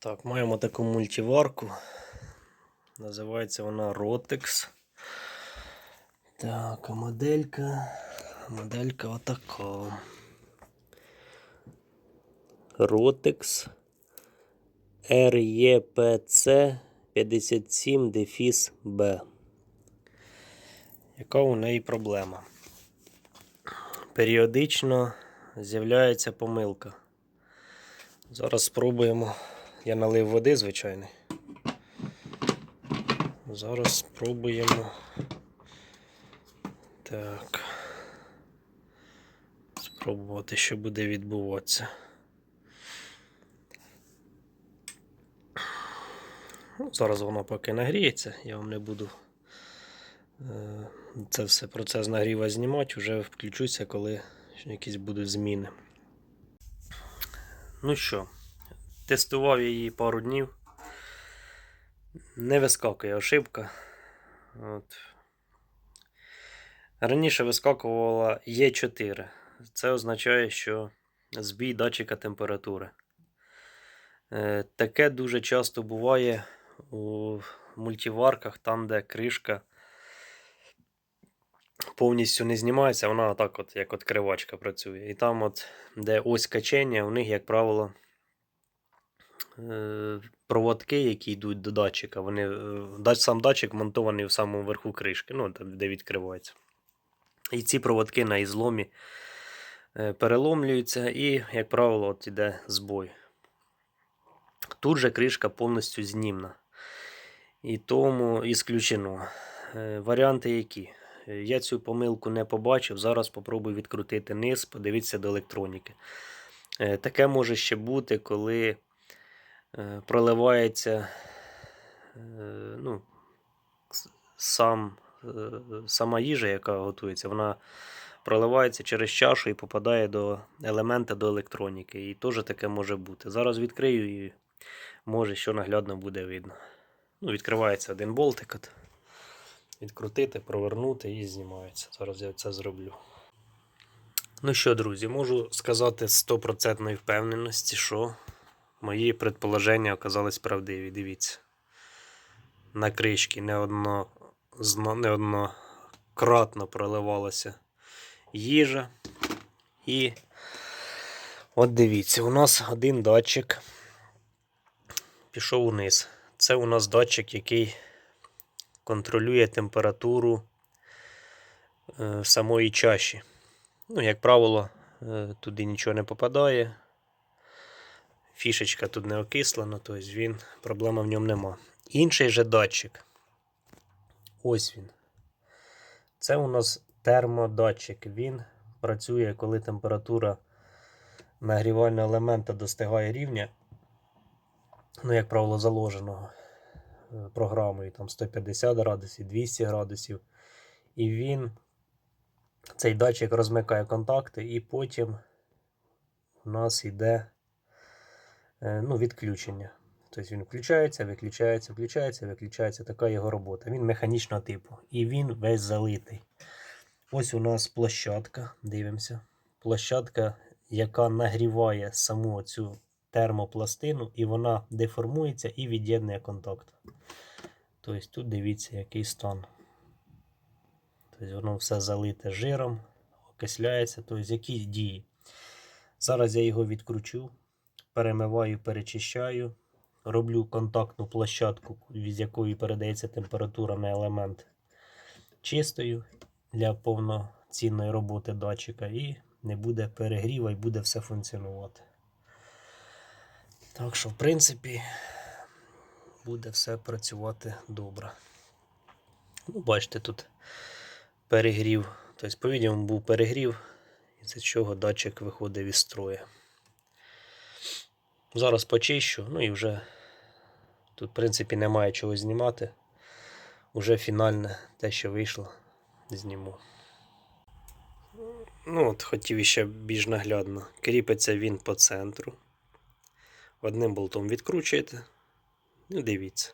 Так, маємо таку мультиварку. Називається вона Rotex. Так, моделька. Моделька отака. Rotex REPC 57 дефіс B. Яка у неї проблема? Періодично з'являється помилка. Зараз спробуємо. Я налив води, звичайно. Зараз спробуємо. Так. Спробувати, що буде відбуватися. Ну, зараз воно поки нагріється, я вам не буду е, це все процес нагріва знімати, вже включуся, коли якісь будуть зміни. Ну що, тестував її пару днів. Не вискакує ошибка. От. Раніше вискакувала Е4. Це означає, що збій датчика температури. Е, Таке дуже часто буває у мультиварках, там, де кришка повністю не знімається, вона так от, як відкривачка працює. І там, от, де ось качення, у них, як правило, проводки, які йдуть до датчика, вони, е, сам датчик монтований в самому верху кришки, ну, де відкривається. І ці проводки на ізломі е, переломлюються, і, як правило, от іде збой. Тут же кришка повністю знімна. І тому ісключено. Е, Варіанти які? Е, Я цю помилку не побачив. Зараз спробую відкрутити низ, подивитися до електроніки. Е, Таке може ще бути, коли е, проливається е, ну, сам, е, сама їжа, яка готується, вона проливається через чашу і попадає до елемента до електроніки. І теж таке може бути. Зараз відкрию і може, що наглядно буде видно. Ну, відкривається один болтик. От. Відкрутити, провернути і знімається. Зараз я це зроблю. Ну що, друзі, можу сказати з 100% впевненості, що мої предположення оказались правдиві. Дивіться. На кришки неодно, неоднократно проливалася їжа. І от дивіться, у нас один датчик пішов униз. Це у нас датчик, який контролює температуру е, самої чаші. Ну, як правило, е, туди нічого не попадає. Фішечка тут не окислена, тобто він, проблема в ньому нема. Інший же датчик. Ось він. Це у нас термодатчик. Він працює, коли температура нагрівального елемента достигає рівня, ну, як правило, заложеного е, програмою там 150 градусів, 200 градусів. І він, цей датчик розмикає контакти, і потім у нас йде ну, відключення. Тобто він включається, виключається, включається, виключається. Така його робота. Він механічного типу. І він весь залитий. Ось у нас площадка. Дивимося. Площадка, яка нагріває саму цю термопластину, і вона деформується і від'єднує контакт. Тобто тут дивіться, який стан. Тобто воно все залите жиром, окисляється. Тобто які дії. Зараз я його відкручу, перемиваю, перечищаю, роблю контактну площадку, з якої передається температура на елемент чистою для повноцінної роботи датчика, і не буде перегріва і буде все функціонувати. Так що, в принципі, буде все працювати добре. Ну, бачите, тут перегрів. Тобто, по-відомому, був перегрів, і з чого датчик виходив із строю. Зараз почищу, ну і вже тут, в принципі, немає чого знімати. Уже фінальне те, що вийшло, зніму. Ну, от хотів ще більш наглядно. Кріпиться він по центру. Одним болтом відкручуєте. Ну, дивіться.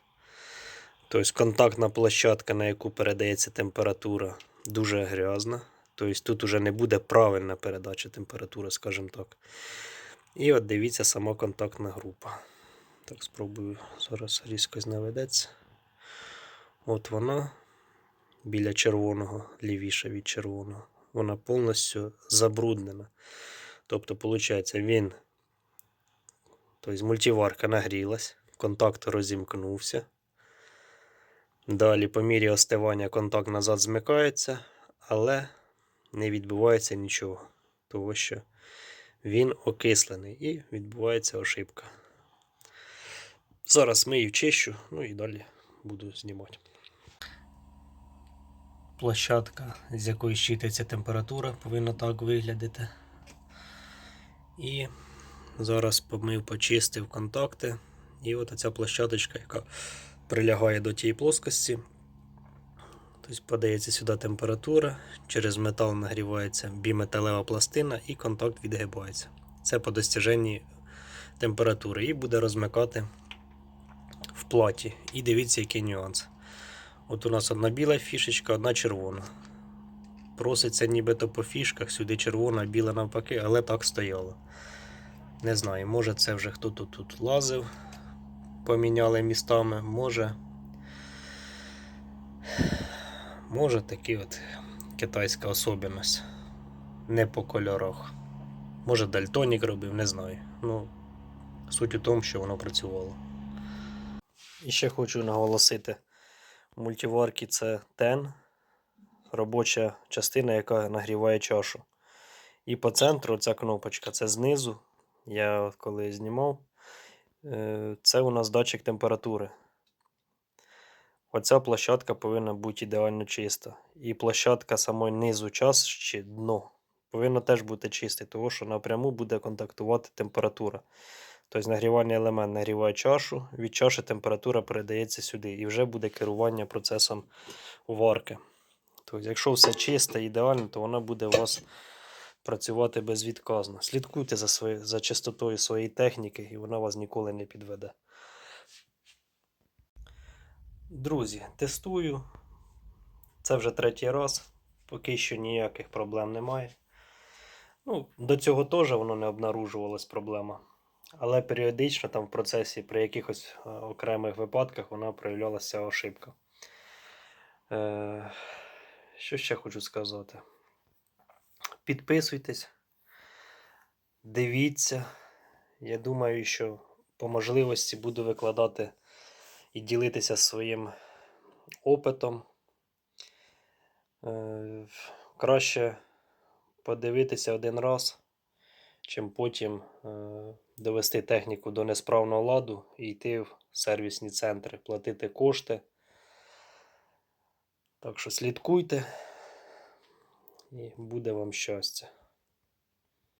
Тобто контактна площадка, на яку передається температура, дуже грязна. Тобто тут уже не буде правильна передача температури, скажімо так. І от дивіться сама контактна група. Так, спробую зараз різкость наведеться. От вона біля червоного, лівіше від червоного. Вона повністю забруднена. Тобто, виходить, він. Тобто мультиварка нагрілась, контакт розімкнувся. Далі, по мірі остивання, контакт назад змикається, але не відбувається нічого, тому що він окислений і відбувається ошибка. Зараз мию чищу, ну і далі буду знімати. Площадка, з якої щитується температура, повинна так виглядати. І зараз помив, почистив контакти. І от ця площадочка, яка прилягає до тієї плоскості. Тобто подається сюди температура, через метал нагрівається біметалева пластина і контакт відгибається. Це по достиженні температури. І буде розмикати в платі. І дивіться, який нюанс. От у нас одна біла фішечка, одна червона. Проситься нібито по фішках, сюди червона, біла навпаки, але так стояло. Не знаю, може це вже хто тут, тут лазив, поміняли містами, може. Може такі от китайська особливість. Не по кольорах. Може дальтонік робив, не знаю. Ну, суть у тому, що воно працювало. І ще хочу наголосити: мультиварки це тен, робоча частина, яка нагріває чашу. І по центру ця кнопочка це знизу. Я коли знімав, е, це у нас датчик температури. Оця площадка повинна бути ідеально чиста. І площадка самої низу час чи дно повинна теж бути чисте, тому що напряму буде контактувати температура. Тобто нагрівальний елемент нагріває чашу, від чаші температура передається сюди і вже буде керування процесом варки. Тобто, якщо все чисте, і ідеально, то вона буде у вас працювати безвідказно. Слідкуйте за, свої, за чистотою своєї техніки, і вона вас ніколи не підведе. Друзі, тестую. Це вже третій раз. Поки що ніяких проблем немає. Ну, до цього теж воно не обнаружувалась проблема. Але періодично там в процесі при якихось е, окремих випадках вона проявлялася ошибка. Е, що ще хочу сказати? Підписуйтесь, дивіться. Я думаю, що по можливості буду викладати і ділитися своїм опитом. Е, краще подивитися один раз, чим потім е, довести техніку до несправного ладу і йти в сервісні центри, платити кошти. Так що слідкуйте і буде вам щастя.